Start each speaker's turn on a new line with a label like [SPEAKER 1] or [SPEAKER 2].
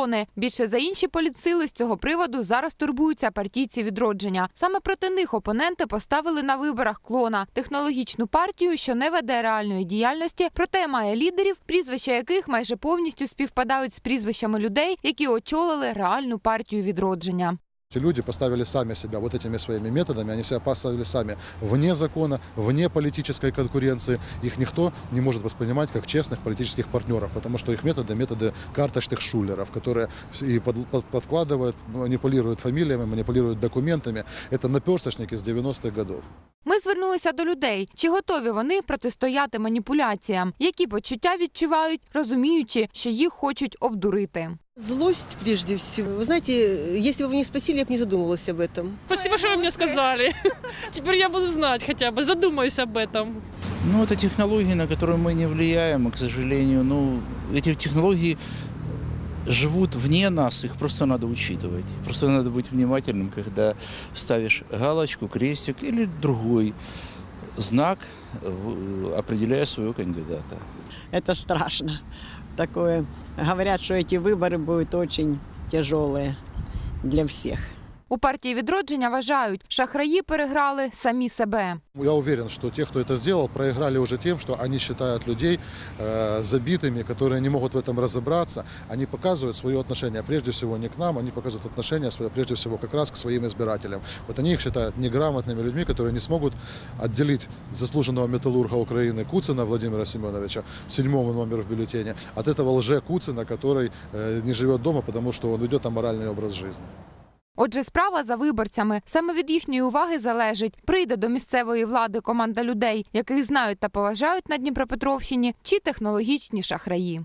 [SPEAKER 1] клони. Більше за інші політсили з цього приводу зараз турбуються партійці відродження. Саме проти них опоненти поставили на виборах клона технологічну партію, що не веде реальної діяльності, проте має лідерів, прізвища яких майже повністю співпадають з прізвищами людей, які очолили реальну партію відродження.
[SPEAKER 2] Эти люди поставили сами себя вот этими своими методами, они себя поставили сами вне закона, вне политической конкуренции. Их никто не может воспринимать как честных политических партнеров, потому что их методы – методы карточных шулеров, которые и под- под- подкладывают, манипулируют фамилиями, манипулируют документами. Это наперсточники с 90-х годов.
[SPEAKER 1] Ми звернулися до людей, чи готові вони протистояти маніпуляціям, які почуття відчувають, розуміючи, що їх хочуть обдурити.
[SPEAKER 3] Злость прежде всего. Вы знаете, если бы вы не спросили, я бы не задумывалась об этом.
[SPEAKER 4] Спасибо, что вы мне сказали. Теперь я буду знать хотя бы, задумаюсь об этом.
[SPEAKER 5] Ну, это технологии, на которые мы не влияем, и, к сожалению, ну, эти технологии живут вне нас, их просто надо учитывать. Просто надо быть внимательным, когда ставишь галочку, крестик или другой знак, в- определяя своего кандидата.
[SPEAKER 6] это страшно. Такое. Говорят, что эти выборы будут очень тяжелые для всех.
[SPEAKER 1] У партії відродження вважають, шахраї переграли самі себе.
[SPEAKER 2] Я уверен, что те, кто это сделал, проиграли уже тем, что они считают людей э, забитыми, которые не могут в этом разобраться. Они показывают свое отношение, прежде всего не к нам, они показывают отношение свое, прежде всего, как раз к своим избирателям. Вот они их считают неграмотными людьми, которые не смогут отделить заслуженного металлурга Украины Куцина Владимира Семеновича, седьмого номера в бюллетене, от этого лже Куцина, который э, не живет дома, потому что он ведет аморальный образ жизни.
[SPEAKER 1] Отже, справа за виборцями. Саме від їхньої уваги залежить, прийде до місцевої влади команда людей, яких знають та поважають на Дніпропетровщині, чи технологічні шахраї.